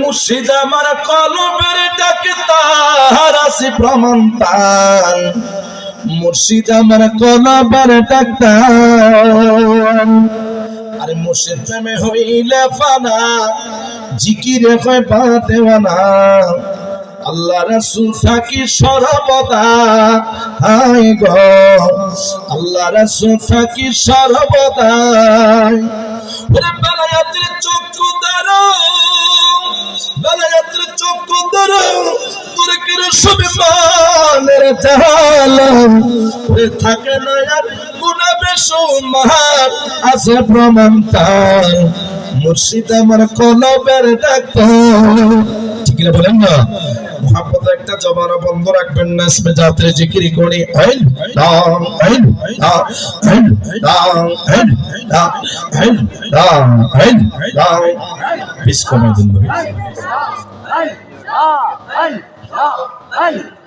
মুর্শিদ আমার কলবের ডাকে তাহার আছে প্রমাণ তান মুর্শিদ আমার কলবের ডাক্তার আরে মুর্শিদ, প্রেমে হইলে ফানা, জিকিরে হয় পা দেওয়ানা। আল্লাহ রাসূল থাকি সর্বদা। হাই গো, আল্লাহ রাসূল থাকি সর্বদা চক্ষু দ্বারা বেলায়াতের চক্ষু দ্বারা তোরে কিরে সবে মানের জালাম? থাকে না আর গুনাহ বেসুমার আছে প্রমাণ তার। মুর্শিদ আমার কলবের ডাক্তার। ঠিক বলেন না? একটা জবানা বন্ধ রাখবেন না, ইসমে যাত্রে জিকিরি করি আইন রাম আইন আইন রাম আইন আইন রাম আইন রাম পিস কমে দিন ভাই আইন মেহের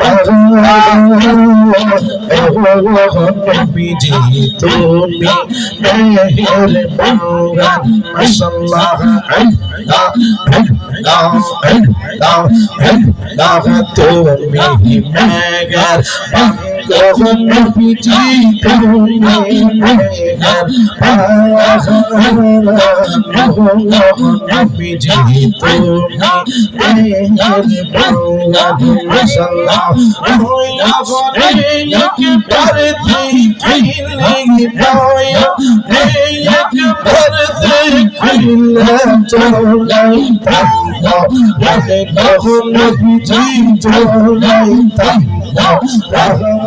আল্লাহ তুমি মেহের বাংলা পিটি তুমি মেহের বাংলা পায়া এই একবার দেখিলে চলাই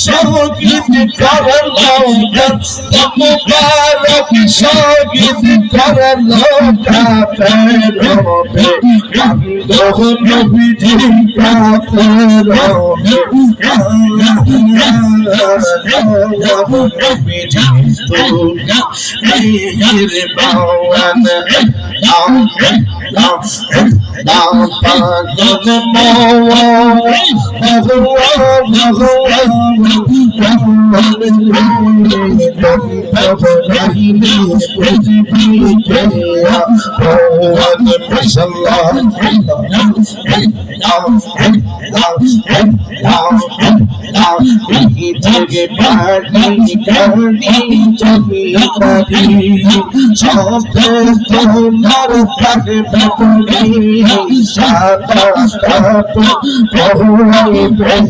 সংগীত করল মুবারক সংগীত করল কাফের হবে তখন নবীজি কাফের হবে নবীজি তুমি বাওয়ান নাও নাও নাও পাগল থেকে পানি কানি চলি পারি সব পারি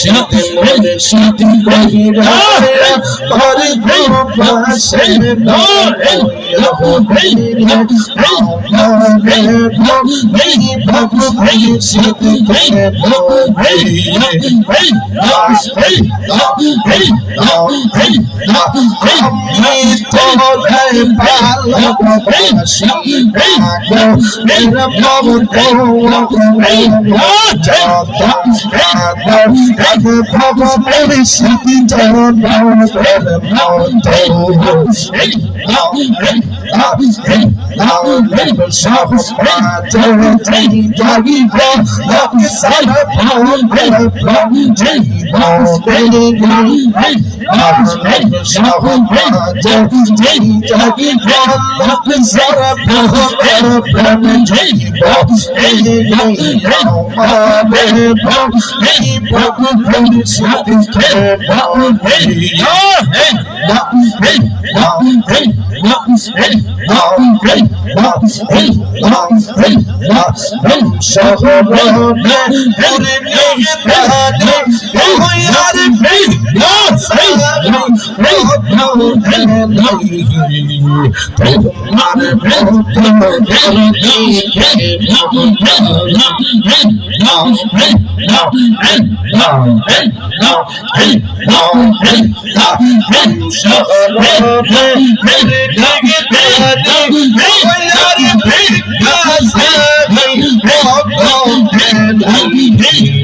সাথে মনের সাথে ভালোবাসা পানি কানি চলি পারি সব তোমার থাকে পারি Hey!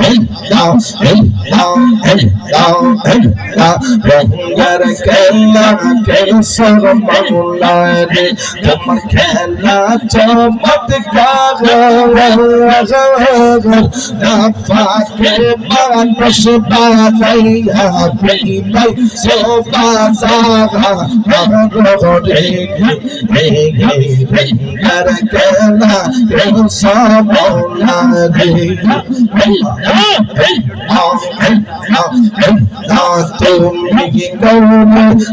Hey, রঙ্গার খেলা কেসর মৌলারে তোমার খেলা চমৎকার না পাকে মানুষ বানাইয়া প্রেমাই সোবাজাগা রে রে রে রঙ্গার খেলা কেসর মৌলারে তুমি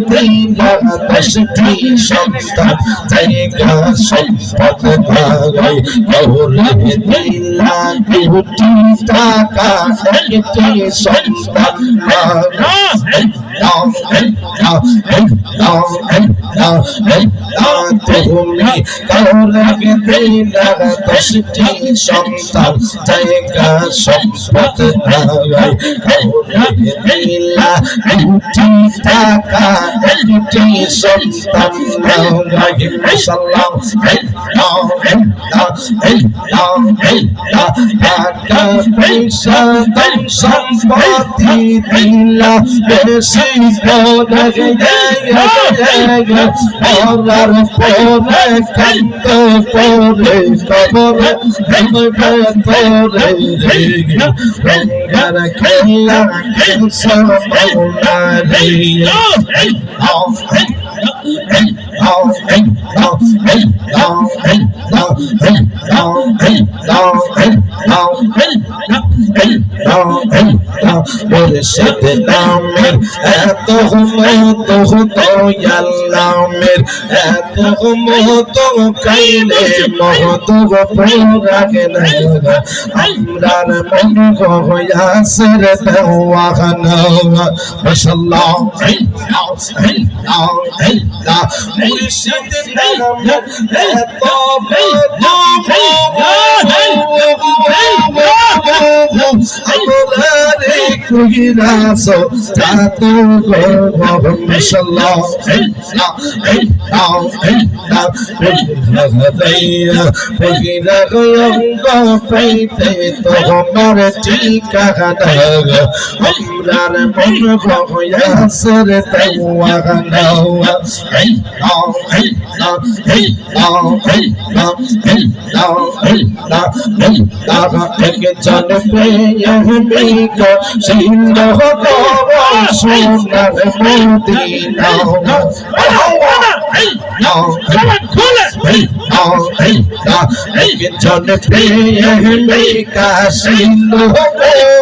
দিলা দশটি সন্তান জায়গা সম্পদ দুটি টাকা সন্তান তুমি গৌর দিলা দশটি সন্তান জায়গা সম্পদ ভাগাই গৌর দিলা দুটি টাকা একটি সন্তান সাল্লাম টাকা পয়সা ধন সম্পত্তি দিলা বেশি করে ওরার পরে কান্ত করে কবরে ধরে রঙ্গার খেলা খেলছ মৌলারে Oh, মুর্শিদ مرشد نامر اتهم اتهم تو يلامر اتهم اتهم كيل مهتم بورك نيرا امرار من هو ياسر دواخنا ما شاء الله مرشد نامر তোমার ঠিকানা আমরার মন ভয়াসের দেওয়ানা জন প্রেমিক সিন্ধ সোনার মদিনা জন প্রেমিক সিন্ধ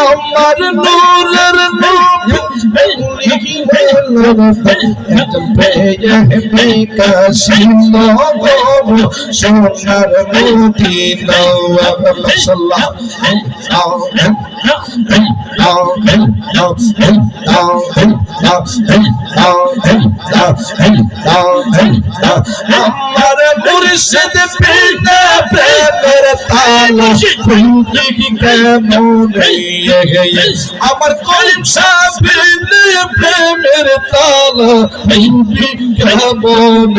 আমার নূরের নবী কাশিল সোনার মদিনা মাশাআল্লাহ আমার মুর্শিদ পিতা প্রেমের তালা ফুলকি কেমন আমার কলিম সাবিন প্রেমের তালা ফুলকি কেমন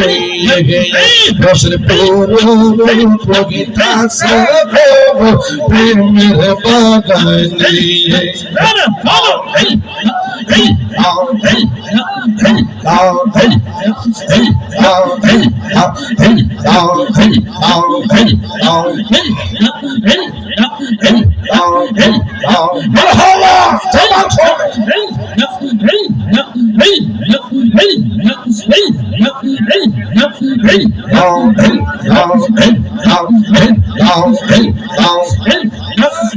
রসের পুরো প্রগীতা সব প্রেমের বাগানে বাগানে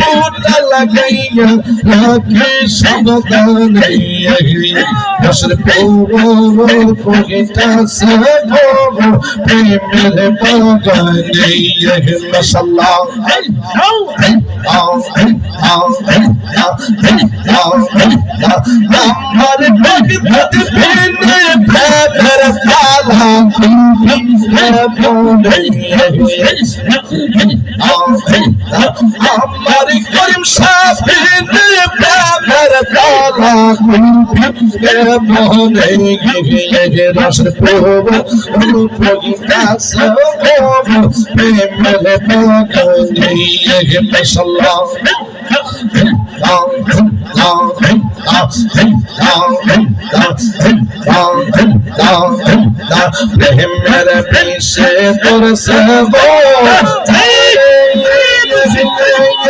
মাশাআল্লাহ অনুরাগের ফুটা লাগাইয়া রাখে সাবধানে বসর পৌর কহিতা সব প্রেমের বাগানে মাশাআল্লাহ আমার ভগত বিনে প্রেমের তালা আমার করিম সাবিন প্রেমের তালা মনে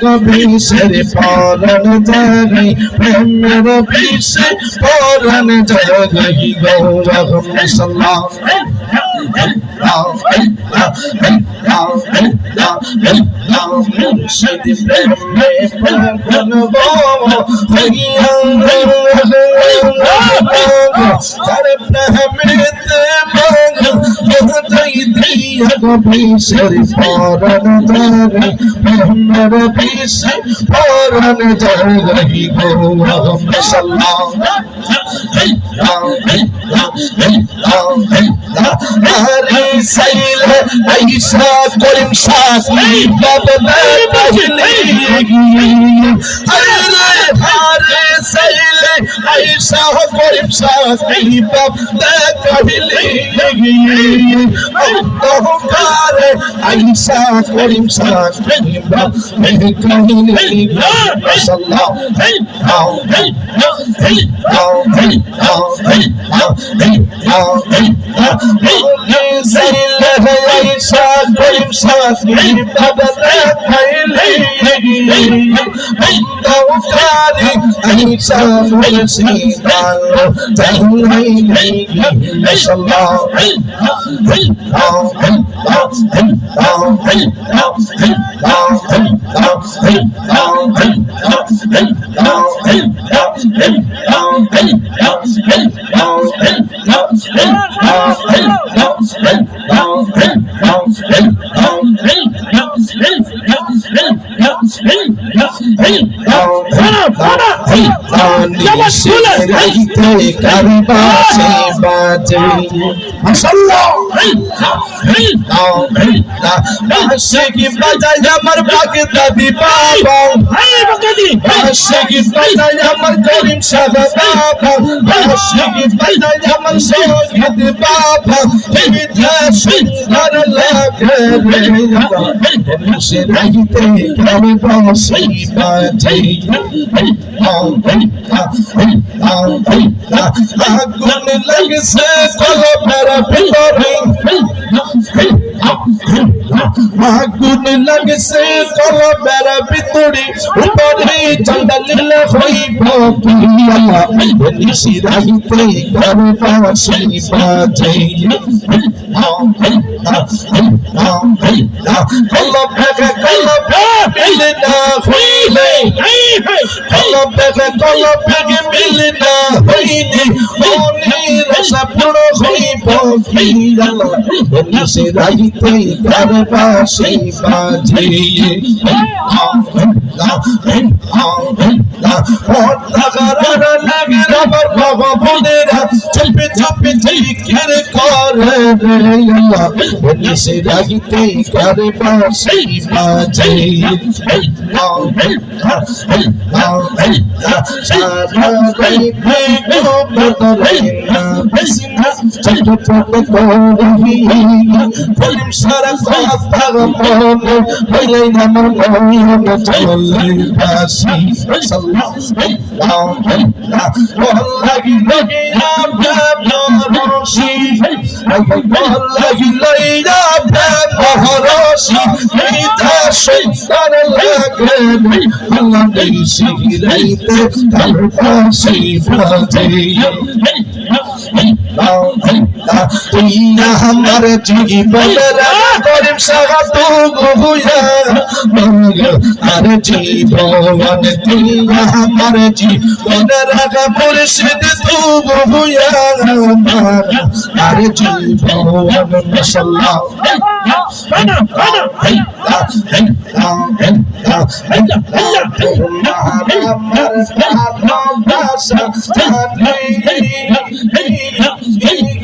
গো বিষের পরাণ জাগাই প্রেমের বিষে পরাণ জাগাই গৌরব সেদিন Hare সাল্লাহ মুর্শিদ প্রেমে পাগল বো হইয়া তার প্রেমেতে পাগল হতাই দিয়া গো বিষের পরাণ জাগাই প্রেমের বিষে পরাণ জাগাই গৌরব সাল্লাহ আরে সাইলে আইসা করিম সাথী বাবা বাহিনী আরে আরে সাইলে আইসা করিম সাথী বাবা বাহিনী অন্ধকারে আইসা করিম সাথী বাবা বাহিনী সাল্লাহ কারবাসে বাজে মাশাআল্লাহ আশিকি বাজাই আমার বাগদাদি বাবা আশিকি বাজাই আমার করিম শাহ বাবা আশিকি বাজাই আমার শহীদ বাবা বিধা সুন্দর লাগে রে সে রাইতে কারে বাসে বাজে আগুন লাগছে কলমের ভিতরে আগুন লাগছে কলমের ভিতরে উপরে চন্ডালিল হইব কিয়া নিশি রাইতে কারে বাসে বাজে রাইতে কারে বাসে বাজে অন্ধকার লাগে আমার ভগবানেরা চুপে জিকির করে নিশে রাগিতে করে বাসি বাজে সারা রাইতে গোবরে না বিসনা ছোট ছোট করি বলিম সারা কথা মনে হইলে না মনে চলে বাসি সাল্লাল্লাহু আলাইহি লাগি রশি লাগি লইরা মহরশি মিঠা সুন্দর লাগে আল্লাহ দেশি রাইতে তার পাশে বাজে তুই আমার জীবনের করিম সাগা তু গুয়া আর জীবন তুই আমার জীবনের মুর্শিদ তু গুয়া আর জীবন মাশাআল্লাহ Hey!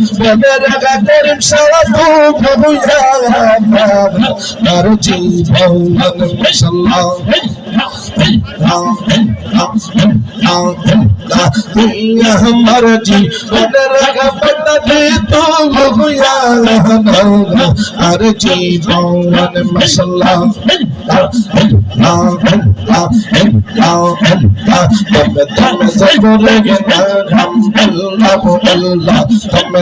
আমার জীবনের করিম সারা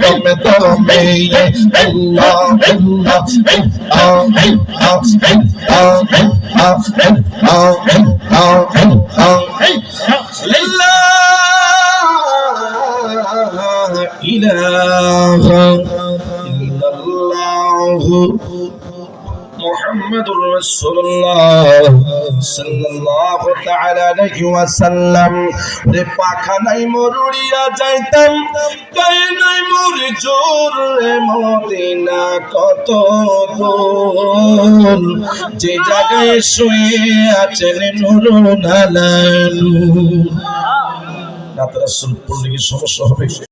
Lagi Tome Tome, Allah, Allah, Allah, Allah, ilaha illallah মুহাম্মাদুর রাসূলুল্লাহ সাল্লাল্লাহু তাআলা আলাইহি ওয়াসাল্লাম রে পাখানাই মরুড়িয়া যাইতাম কাই নাই মোর জোর রে মদিনা কত দূর। যে জায়গায় শুয়ে আছেন নুরুন আলানু রাত রাসূল পড়লে কি সমস্যা হবে?